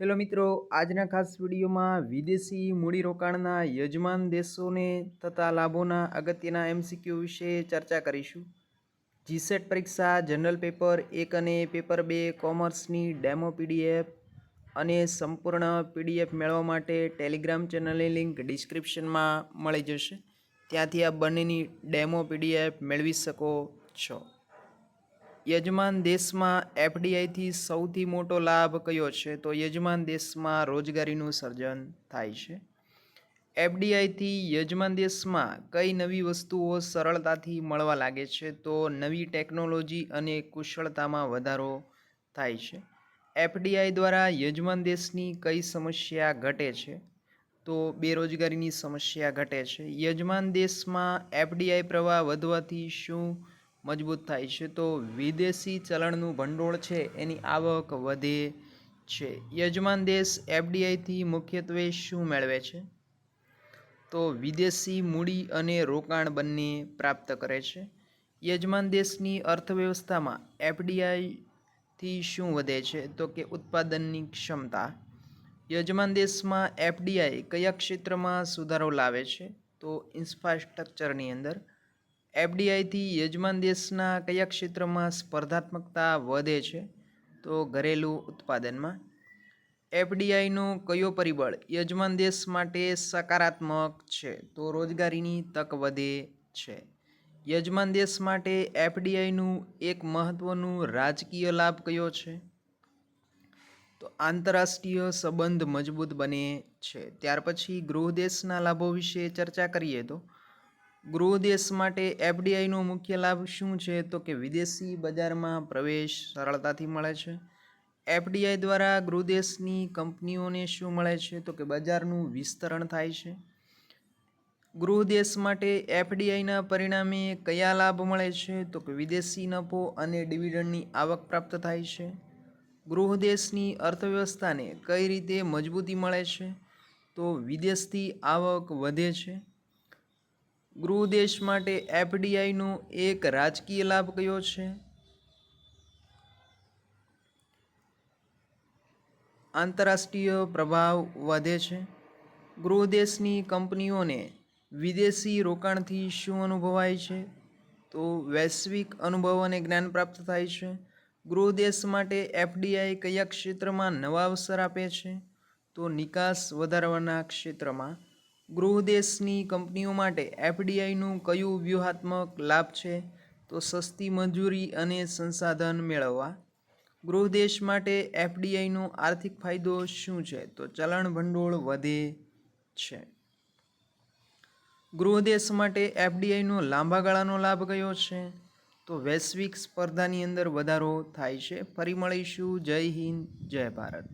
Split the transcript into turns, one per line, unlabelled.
Hello મિત્રો, આજના ખાસ વિડીયોમાં વિદેશી મૂડીરોકાણના યજમાન દેશોને થતા લાભોના અગત્યના એમસીક્યુ વિશે ચર્ચા કરીશું. જીસેટ પરીક્ષા, જનરલ પેપર, એક અને પેપર બે, કોમર્સની ડેમો પીડીએફ અને સંપૂર્ણ પીડીએફ મેળવવા માટે ટેલિગ્રામ ચેનલની લિંક ડિસ્ક્રિપ્શનમાં મળી જશે. ત્યાંથી આ બંનેની ડેમો પીડીએફ મેળવી શકો છો. યજમાન દેશમાં એફડીઆઈથી સૌથી મોટો લાભ કયો છે? તો યજમાન દેશમાં રોજગારીનું સર્જન થાય છે. એફડીઆઈથી યજમાન દેશમાં કઈ નવી વસ્તુઓ સરળતાથી મળવા લાગે છે? તો નવી ટેકનોલોજી અને કુશળતામાં વધારો થાય છે. એફડીઆઈ દ્વારા યજમાન દેશની કઈ સમસ્યા ઘટે છે? તો બેરોજગારીની સમસ્યા ઘટે છે. યજમાન દેશમાં એફડીઆઈ પ્રવાહ વધવાથી શું મજબૂત થાય છે. તો વિદેશી ચલણનું ભંડોળ છે, એની આવક વધે છે. યજમાન દેશ એફડીઆઈથી મુખ્યત્વે શું મેળવે છે? તો વિદેશી મૂડી અને રોકાણ બંને પ્રાપ્ત કરે છે. યજમાન દેશની અર્થવ્યવસ્થામાં એફડીઆઈથી શું વધે છે? તો કે ઉત્પાદનની ક્ષમતા. યજમાન દેશમાં એફડીઆઈ કયા ક્ષેત્રમાં સુધારો લાવે છે? તો ઇન્ફ્રાસ્ટ્રક્ચરની અંદર એફડીઆઈથી યજમાન દેશના કયા ક્ષેત્રમાં સ્પર્ધાત્મકતા વધે છે? તો ઘરેલું ઉત્પાદનમાં. એફડીઆઈનો કયો પરિબળ યજમાન દેશ માટે સકારાત્મક છે? તો રોજગારીની તક વધે છે. યજમાન દેશ માટે એફડીઆઈનું એક મહત્ત્વનું રાજકીય લાભ કયો છે? તો આંતરરાષ્ટ્રીય સંબંધ મજબૂત બને છે. ત્યાર પછી ગૃહ દેશના લાભો વિશે ચર્ચા કરીએ તો ગૃહ દેશ માટે એફડીઆઈનો મુખ્ય લાભ શું છે? તો કે વિદેશી બજારમાં પ્રવેશ સરળતાથી મળે છે. એફડીઆઈ દ્વારા ગૃહ દેશની કંપનીઓને શું મળે છે? તો કે બજારનું વિસ્તરણ થાય છે. ગૃહ દેશ માટે એફડીઆઈના પરિણામે કયા લાભ મળે છે? તો કે વિદેશી નફો અને ડિવિડન્ડની આવક પ્રાપ્ત થાય છે. ગૃહ દેશની અર્થવ્યવસ્થાને કઈ રીતે મજબૂતી મળે છે? તો વિદેશથી આવક વધે છે. ગૃહ દેશ માટે એફડીઆઈનો એક રાજકીય લાભ કયો છે? આંતરરાષ્ટ્રીય પ્રભાવ વધે છે. ગૃહ દેશની કંપનીઓને વિદેશી રોકાણથી શું અનુભવાય છે? તો વૈશ્વિક અનુભવ અને જ્ઞાન પ્રાપ્ત થાય છે. ગૃહ દેશ માટે એફડીઆઈ કયા ક્ષેત્રમાં નવા અવસર આપે છે? તો નિકાસ વધારવાના ક્ષેત્રમાં ગૃહ દેશની કંપનીઓ માટે એફડીઆઈનું કયું વ્યૂહાત્મક લાભ છે? તો સસ્તી મજૂરી અને સંસાધન મેળવવા. ગૃહદેશ માટે એફડીઆઈનો આર્થિક ફાયદો શું છે? તો ચલણ ભંડોળ વધે છે. ગૃહદેશ માટે એફડીઆઈનો લાંબા ગાળાનો લાભ કયો છે? તો વૈશ્વિક સ્પર્ધાની અંદર વધારો થાય છે. ફરી મળીશું. જય હિન્દ. જય ભારત.